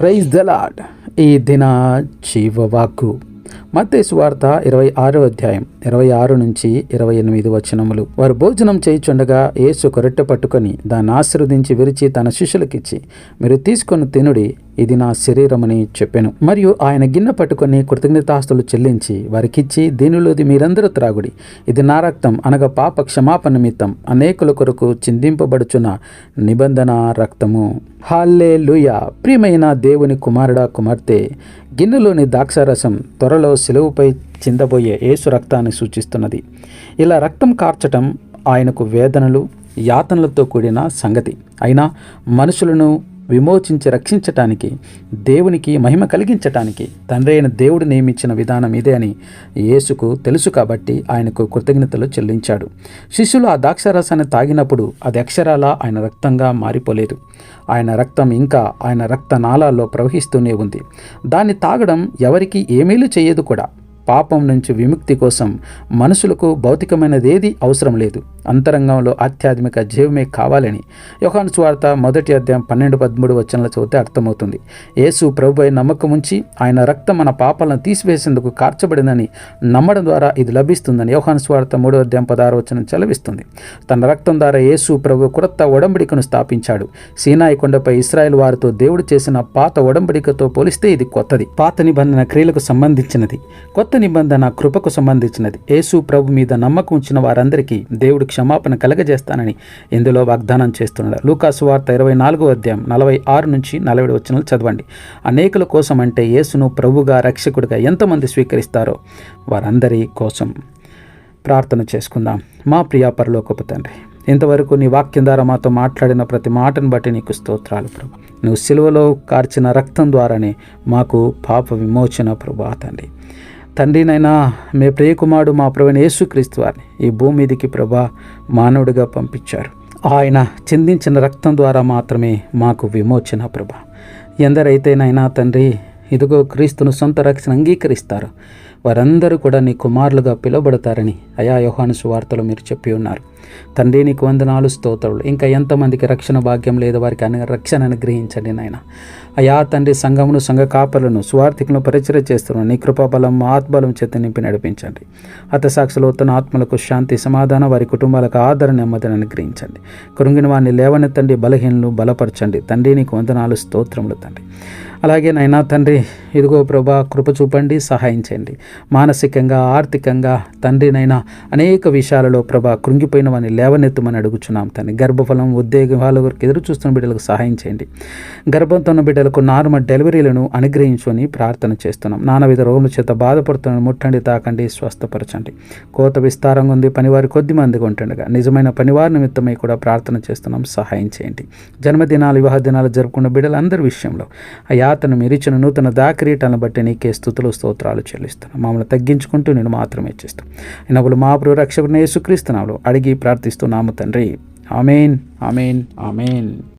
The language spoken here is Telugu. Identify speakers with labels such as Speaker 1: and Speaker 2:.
Speaker 1: ప్రైజ్ ద ఈ దిన జీవవాక్కు మత్తయి వార్త ఇరవై ఆరో అధ్యాయం ఇరవై ఆరు నుంచి ఇరవై ఎనిమిది వచనములు. వారు భోజనం చేయుచుండగా యేసు కొరట్టె పట్టుకొని దాన్ని ఆశీర్వదించి విరిచి తన శిష్యులకిచ్చి మీరు తీసుకొని తినుడి ఇది నా శరీరమని చెప్పాను. మరియు ఆయన గిన్నె పట్టుకొని కృతజ్ఞతాస్తులు చెల్లించి వారికిచ్చి దీనిలోది మీరందరూ త్రాగుడి. ఇది నా రక్తం అనగా పాప క్షమాపణ నిమిత్తం. అనేకుల కొరకు చిందింపబడుచున్న నిబంధన రక్తము. హాల్లే ప్రియమైన దేవుని కుమారుడా కుమార్తె గిన్నెలోని ద్రాక్షారసం త్వరలో సెలవుపై చిందబోయే యేసు రక్తాన్ని సూచిస్తున్నది. ఇలా రక్తం కార్చటం ఆయనకు వేదనలు యాతనలతో కూడిన సంగతి. అయినా మనుషులను విమోచించి రక్షించటానికి దేవునికి మహిమ కలిగించటానికి తండ్రి అయిన దేవుడు నియమించిన విధానం ఇదే అని యేసుకు తెలుసు కాబట్టి ఆయనకు కృతజ్ఞతలు చెల్లించాడు. శిష్యులు ఆ ద్రాక్షారసాన్ని తాగినప్పుడు అది అక్షరాల ఆయన రక్తంగా మారిపోలేదు. ఆయన రక్తం ఇంకా ఆయన రక్త నాళాల్లో ప్రవహిస్తూనే ఉంది. దాన్ని తాగడం ఎవరికి ఏమీలు చేయదు కూడా. పాపం నుంచి విముక్తి కోసం మనుషులకు భౌతికమైనదేది అవసరం లేదు. అంతరంగంలో ఆధ్యాత్మిక జీవమే కావాలని యోహాను స్వార్త మొదటి అధ్యాయం పన్నెండు పదమూడు వచనాలు చదివితే అర్థమవుతుంది. యేసు ప్రభుపై నమ్మకం ఉంచి ఆయన రక్తం మన పాపాలను తీసివేసేందుకు కార్చబడిందని నమ్మడం ద్వారా ఇది లభిస్తుందని యోహాను స్వార్త మూడో అధ్యాయం పదహారు వచనం చలవిస్తుంది తన రక్తం ద్వారా యేసు ప్రభు కొత్త ఒడంబడికను స్థాపించాడు. సీనాయి కొండపై ఇస్రాయల్ వారితో దేవుడు చేసిన పాత ఒడంబడికతో పోలిస్తే ఇది కొత్తది. పాత నిబంధన క్రియలకు సంబంధించినది. కొత్త నిబంధన కృపకు సంబంధించినది. యేసు ప్రభు మీద నమ్మకం ఉంచిన వారందరికీ దేవుడు క్షమాపణ కలగజేస్తానని ఇందులో వాగ్దానం చేస్తున్నాడు. లూకాసు వార్త ఇరవై నాలుగో అధ్యాయం నలభై ఆరు నుంచి నలభై వచ్చిన చదవండి. అనేకుల కోసం అంటే యేసును ప్రభుగా రక్షకుడిగా ఎంతమంది స్వీకరిస్తారో వారందరి కోసం ప్రార్థన చేసుకుందాం. మా ప్రియా పరలోకపు తండ్రి ఇంతవరకు నీ వాక్యం ద్వారా మాతో మాట్లాడిన ప్రతి మాటను బట్టి నీకు స్తోత్రాలు ప్రభు. నువ్వు సిలువలో కార్చిన రక్తం ద్వారానే మాకు పాప విమోచన ప్రభా తండ్రి. తండ్రినైనా మీ ప్రియకుమారుడు మా ప్రవీణ యేసుక్రీస్తు వారిని ఈ భూమి మీదికి ప్రభా మానవుడిగా పంపించారు. ఆయన చిందించిన రక్తం ద్వారా మాత్రమే మాకు విమోచన ప్రభ. ఎందరైతేనైనా తండ్రి ఇదిగో క్రీస్తును సొంత రక్షణ అంగీకరిస్తారు. వారందరూ కూడా నీ కుమారులుగా పిలువబడతారని అయా యోహాను సువార్తలు మీరు చెప్పి ఉన్నారు. తండ్రి నీకు వందనాలు స్తోత్రులు. ఇంకా ఎంతమందికి రక్షణ భాగ్యం లేదు? వారికి అను రక్షణ అనుగ్రహించండి నాయన. అయా తండ్రి సంఘమును సంఘ కాపలను స్వార్థికులను పరిచయం చేస్తున్నాను నీ కృపాబలం ఆత్మబలం చేత నింపి నడిపించండి. హతసాక్షులు ఉత్తన ఆత్మలకు శాంతి సమాధానం వారి కుటుంబాలకు ఆదరణ నెమ్మదిని అనుగ్రహించండి కృంగిన వారిని లేవనెత్తండి బలహీనలు బలపరచండి. తండ్రి నీకు వందనాలు స్తోత్రములు తండ్రి. అలాగే నైనా తండ్రి ఇదిగో ప్రభా కృప చూపండి సహాయం చేయండి. మానసికంగా ఆర్థికంగా తండ్రినైనా అనేక విషయాలలో ప్రభా కృంగిపోయిన వారిని లేవనెత్తమని అడుగుచున్నాం తండ్రి. గర్భఫలం ఉద్యోగాల వరకు ఎదురు చూస్తున్న బిడ్డలకు సహాయం చేయండి. గర్భంతో ఉన్న బిడ్డలకు నార్మల్ డెలివరీలను అనుగ్రహించుకొని ప్రార్థన చేస్తున్నాం. నానవిధ రోగుల చేత బాధపడుతున్న ముట్టండి తాకండి స్వస్థపరచండి. కోత విస్తారంగా ఉంది పనివారి కొద్ది మందిగా ఉంటుండగా నిజమైన పనివారి నిమిత్తమై కూడా ప్రార్థన చేస్తున్నాం సహాయం చేయండి. జన్మదినాలు వివాహ దినాలు జరుపుకున్న బిడ్డలందరి విషయంలో అయ్యా అతను మెరిచిన నూతన దాకిరీటాలను బట్టి నీకే స్థుతులు స్తోత్రాలు చెల్లిస్తాను మమ్మల్ని తగ్గించుకుంటూ నేను మాత్రమే చేస్తాను నవ్వులు మా ప్రభు రక్షకుడిని యేసుక్రీస్తునాలు అడిగి ప్రార్థిస్తున్నాము తండ్రి. Amen amen amen.